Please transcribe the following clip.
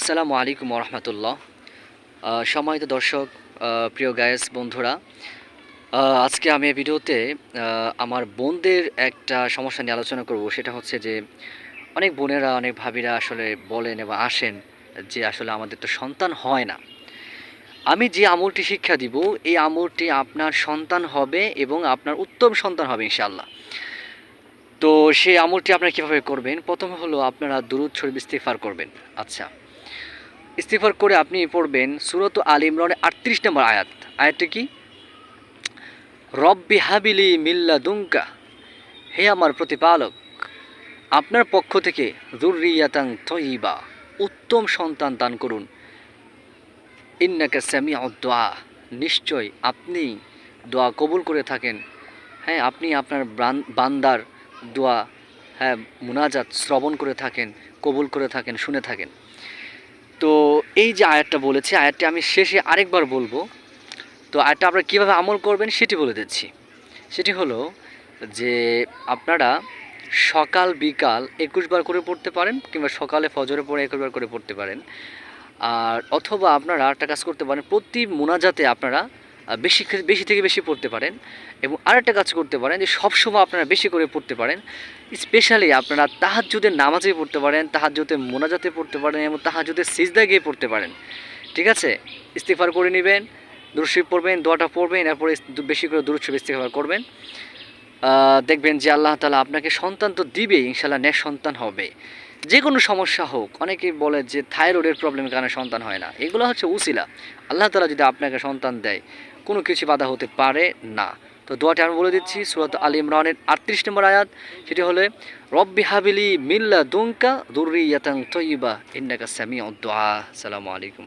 আসসালামু আলাইকুম রহমতুল্লাহ সম্মানিত দর্শক প্রিয় গায়েস বন্ধুরা আজকে আমি ভিডিওতে আমার বোনদের একটা সমস্যা নিয়ে আলোচনা করব। সেটা হচ্ছে যে, অনেক বোনেরা, অনেক ভাবিরা আসলে বলেন এবং আসেন যে, আসলে আমাদের তো সন্তান হয় না। আমি যে আমলটি শিক্ষা দিব, এই আমলটি আপনার সন্তান হবে এবং আপনার উত্তম সন্তান হবে ইনশাল্লাহ তো সেই আমলটি আপনারা কীভাবে করবেন? প্রথম হলো আপনারা দুরুদ শরীফ ইস্তিফার করবেন। আচ্ছা। ইস্তিফার করে আপনি পড়বেন সুরত আল ইমরানের আটত্রিশ নম্বর আয়াত। আয়াতটি কি? রব্বি হাবিলি মিল্লা দুঙ্কা হে আমার প্রতিপালক, আপনার পক্ষ থেকে দুর্রিয়াতাং থইবা উত্তম সন্তান দান করুন। ইন্নাকা স্যামি দোয়া। নিশ্চয় আপনি দোয়া কবুল করে থাকেন। হ্যাঁ আপনি আপনার বান্দার দোয়া হ্যাঁ মুনাজাত শ্রবণ করে থাকেন, কবুল করে থাকেন, শুনে থাকেন। তো এই যে আয়াতটা বলেছে, আয়াতটি আমি শেষে আরেকবার বলব। তো আয়াতটা আপনারা কীভাবে আমল করবেন সেটি বলে দিচ্ছি। সেটি হলো যে আপনারা সকাল, বিকাল একুশবার করে পড়তে পারেন কিংবা সকালে ফজরে পড়ে একুশ বার করে পড়তে পারেন। আর অথবা আপনারা একটা কাজ করতে পারেন, প্রতি মোনাজাতে আপনারা বেশি বেশি থেকে বেশি পড়তে পারেন এবং আরেকটা কাজ করতে পারেন যে সবসময় আপনারা বেশি করে পড়তে পারেন। স্পেশালি আপনারা তাহাজ্জুদের নামাজে পড়তে পারেন, তাহাজ্জুদের মোনাজাতে পড়তে পারেন এবং তাহাজ্জুদের সিজদা গিয়ে পড়তে পারেন। ঠিক আছে? ইস্তিফার করে নেবেন দুরুশিব পড়বেন, দোয়াটা পড়বেন, এরপরে বেশি করে দুরুশিব ইস্তিফার করবেন। দেখবেন যে আল্লাহ তালা আপনাকে সন্তান তো দিবেই ইনশাল্লাহ ন্যায় সন্তান হবে। যে কোনো সমস্যা হোক অনেকেই বলে যে থাইরয়েডের প্রবলেমের কারণে সন্তান হয় না। এগুলো হচ্ছে উসিলা। আল্লাহ তালা যদি আপনাকে সন্তান দেয় কোনো কিছু বাধা হতে পারে না। তো দোয়াটি আমি বলে দিচ্ছি, সুরত আলী ইমরানের আটত্রিশ নম্বর আয়াত, সেটি হলে, রব্বি হাবিলি মিল্লা দুঙ্কা দুর্রিয়াতাং তৈবা ইন্নাকা সামি দোয়া। সালামু আলাইকুম।